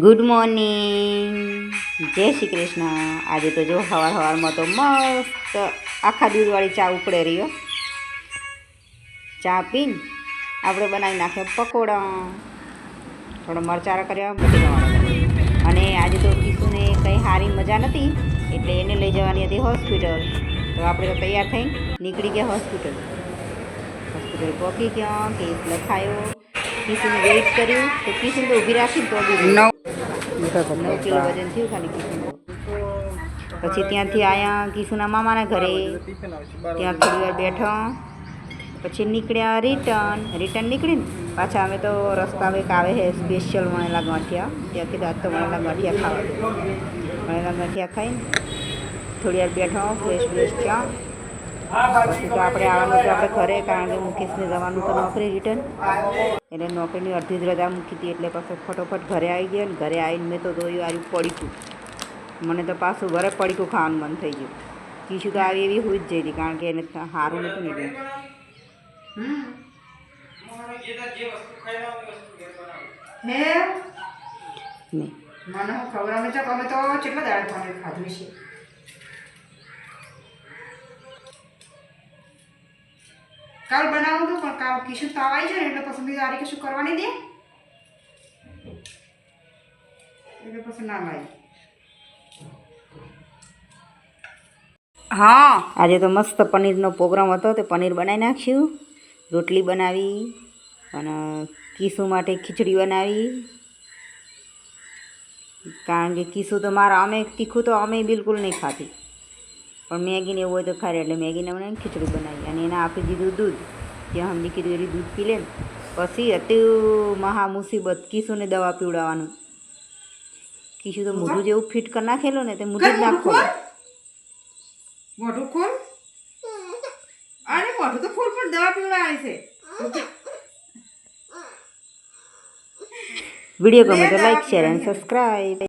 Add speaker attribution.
Speaker 1: Good morning જય શ્રી કૃષ્ણ. આજે તો જો સવાર સવારમાં તો મસ્ત આખા દૂધવાળી ચા ઉકળે રહ્યો ચા પીને આપણે બનાવી નાખ્યા પકોડા. થોડો મરચારા કર્યા બધી અને આજે તો કિશુને કંઈ સારી મજા નથી, એટલે એને લઈ જવાની હતી હોસ્પિટલ. તો આપણે તો તૈયાર થઈને નીકળી ગયા હોસ્પિટલ. હોસ્પિટલ પહોંચી ગયા, કેસ લખાયો. કિશુને વેઇટ કર્યું. તો કિશુને તો ઊભી રાખી તો નવ નવ કિલો વજન થયું ખાલી કિશુનું પછી ત્યાંથી આવ્યા કિશુના મામાના ઘરે. ત્યાં થોડી વાર બેઠો. પછી નીકળ્યા રિટર્ન રિટર્ન નીકળીને પાછા અમે તો રસ્તા એક આવે છે સ્પેશિયલ વણેલા ગાંઠિયા. ત્યાં કીધું આજ તો વણેલા ગાંઠિયા ખાવા. વણેલા ગાંઠિયા ખાઈને થોડી વાર બેઠો ફ્રેશ ફ્રેશ થયા પછી તો આપણે આવવાનું છે આપણે ઘરે કારણ કે મુકેશને જવાનું તો નોકરી રિટર્ન એટલે નોકરીની અડધી જ રજા મૂકી હતી એટલે પછી ફટોફટ ઘરે આવી ગયા ને ઘરે આવીને મેં તો જોયું આવ્યું પડીકું મને તો પાછું ઘરે પડીકું ખાવાનું મન થઈ ગયું. કીશું તો આવી એવી હોઈ જ જઈ હતી કારણ કે એને સારું નહોતું
Speaker 2: નીકળ્યું.
Speaker 1: નહીં
Speaker 2: મને ખબર અમે તો અમે તો કેટલા દાડા ખાધું છે? કાલ બનાવું હતું પણ કાલ કિશન તો આવી છે ને એટલે પછી મેં તારીખે શું કરવાની દે? એટલે પછી ના લાવી હા.
Speaker 1: આજે તો મસ્ત પનીરનો પ્રોગ્રામ હતો તે પનીર બનાવી નાખ્યું. રોટલી બનાવી અને કીસુ માટે ખીચડી બનાવી. કારણ કે કીસુ તો મારા અમે તીખું તો અમે બિલકુલ નહીં ખાતી. પણ મેગીને એવું હોય તો ખારે એટલે મેગીને બનાવીને ખીચડી બનાવી અને એને આપી દીધું દૂધ. ત્યાં અમને કીધું એરી દૂધ પી લે પછી અતિ મહા મુસીબત કીસુને દવા પીવડાવવાનું. કીસુ તો મોઢું જેવું ફિટ કરી નાખેલું ને તે મોઢું જ નાખો.
Speaker 2: મોઢું ખોલ? અરે મોઢું તો ખોલ પણ દવા પીવડાવે છે.
Speaker 1: વીડિયો ગમે તો લાઈક શેર અને સબસ્ક્રાઈબ